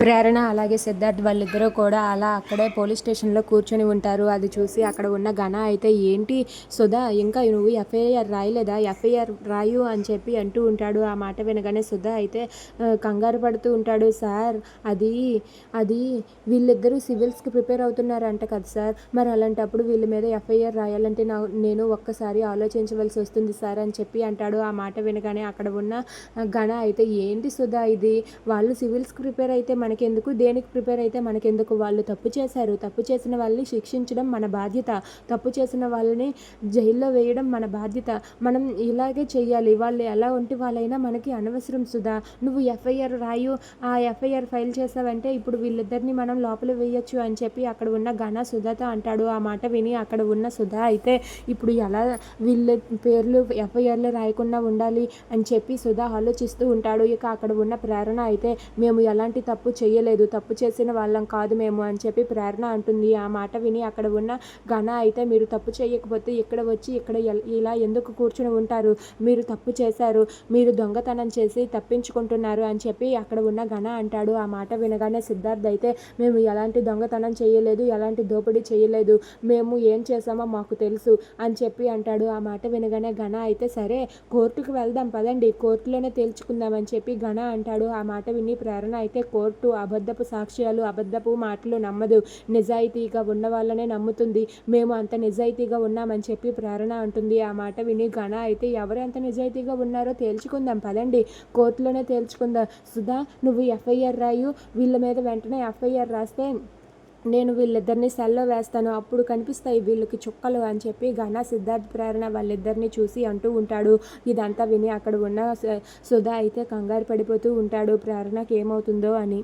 ప్రేరణ అలాగే సిద్ధార్థ్ వాళ్ళిద్దరూ కూడా అలా అక్కడే పోలీస్ స్టేషన్లో కూర్చొని ఉంటారు. అది చూసి అక్కడ ఉన్న ఘన అయితే ఏంటి సుధా ఇంకా నువ్వు ఎఫ్ఐఆర్ రాయలేదా? ఎఫ్ఐఆర్ రాయు అని చెప్పి అంటూ ఉంటాడు. ఆ మాట వినగానే సుధా అయితే కంగారు పడుతూ ఉంటాడు సార్. అది అది వీళ్ళిద్దరూ సివిల్స్కి ప్రిపేర్ అవుతున్నారంట కదా సార్. మరి అలాంటప్పుడు వీళ్ళ మీద ఎఫ్ఐఆర్ రాయాలంటే నా నేను ఒక్కసారి ఆలోచించవలసి వస్తుంది సార్ అని చెప్పి అంటాడు. ఆ మాట వినగానే అక్కడ ఉన్న ఘన అయితే ఏంటి సుధా ఇది? వాళ్ళు సివిల్స్కి ప్రిపేర్ అయితే మనకెందుకు? దేనికి ప్రిపేర్ అయితే మనకెందుకు? వాళ్ళు తప్పు చేశారు. తప్పు చేసిన వాళ్ళని శిక్షించడం మన బాధ్యత. తప్పు చేసిన వాళ్ళని జైల్లో వేయడం మన బాధ్యత. మనం ఇలాగే చెయ్యాలి. వాళ్ళు ఎలా ఉంటే వాళ్ళైనా మనకి అనవసరం సుధా. నువ్వు ఎఫ్ఐఆర్ రాయు. ఆ ఎఫ్ఐఆర్ ఫైల్ చేసావంటే ఇప్పుడు వీళ్ళిద్దరిని మనం లోపల వేయొచ్చు అని చెప్పి అక్కడ ఉన్న ఘన సుధాతో అంటాడు. ఆ మాట విని అక్కడ ఉన్న సుధా అయితే ఇప్పుడు ఎలా వీళ్ళ పేర్లు ఎఫ్ఐఆర్లో రాయకుండా ఉండాలి అని చెప్పి సుధా ఆలోచిస్తూ ఉంటాడు. ఇక అక్కడ ఉన్న ప్రేరణ అయితే మేము ఎలాంటి తప్పు చేయలేదు తప్పు చేసిన వాళ్ళం కాదు మేము అని చెప్పి ప్రేరణ అంటుంది. ఆ మాట విని అక్కడ ఉన్న ఘన అయితే మీరు తప్పు చేయకపోతే ఇక్కడ వచ్చి ఇక్కడ ఇలా ఎందుకు కూర్చుని ఉంటారు? మీరు తప్పు చేశారు మీరు దొంగతనం చేసి తప్పించుకుంటున్నారు అని చెప్పి అక్కడ ఉన్న ఘన అంటాడు. ఆ మాట వినగానే సిద్ధార్థ్ అయితే మేము ఎలాంటి దొంగతనం చేయలేదు ఎలాంటి దోపిడీ చేయలేదు మేము ఏం చేసామో మాకు తెలుసు అని చెప్పి అంటాడు. ఆ మాట వినగానే ఘన అయితే సరే కోర్టుకు వెళ్దాం పదండి కోర్టులోనే తేల్చుకుందామని చెప్పి ఘన అంటాడు. ఆ మాట విని ప్రేరణ అయితే కోర్టు అబద్ధపు సాక్ష్యాలు అబద్ధపు మాటలు నమ్మదు. నిజాయితీగా ఉన్న వాళ్ళనే నమ్ముతుంది. మేము అంత నిజాయితీగా ఉన్నామని చెప్పి ప్రేరణ అంటుంది. ఆ మాట విని ఘన అయితే ఎవరు ఎంత నిజాయితీగా ఉన్నారో తేల్చుకుందాం. పదండి. కోర్టులోనే తేల్చుకుందాం. సుధా నువ్వు ఎఫ్ఐఆర్ రాయు. వీళ్ళ మీద వెంటనే ఎఫ్ఐఆర్ రాస్తే నేను వీళ్ళిద్దరిని సెల్లో వేస్తాను. అప్పుడు కనిపిస్తాయి వీళ్ళకి చుక్కలు అని చెప్పి ఘన సిద్ధార్థ్ ప్రేరణ వాళ్ళిద్దరిని చూసి అంటూ ఉంటాడు. ఇదంతా విని అక్కడ ఉన్న సుధా అయితే కంగారు పడిపోతూ ఉంటాడు. ప్రేరణకి ఏమవుతుందో అని.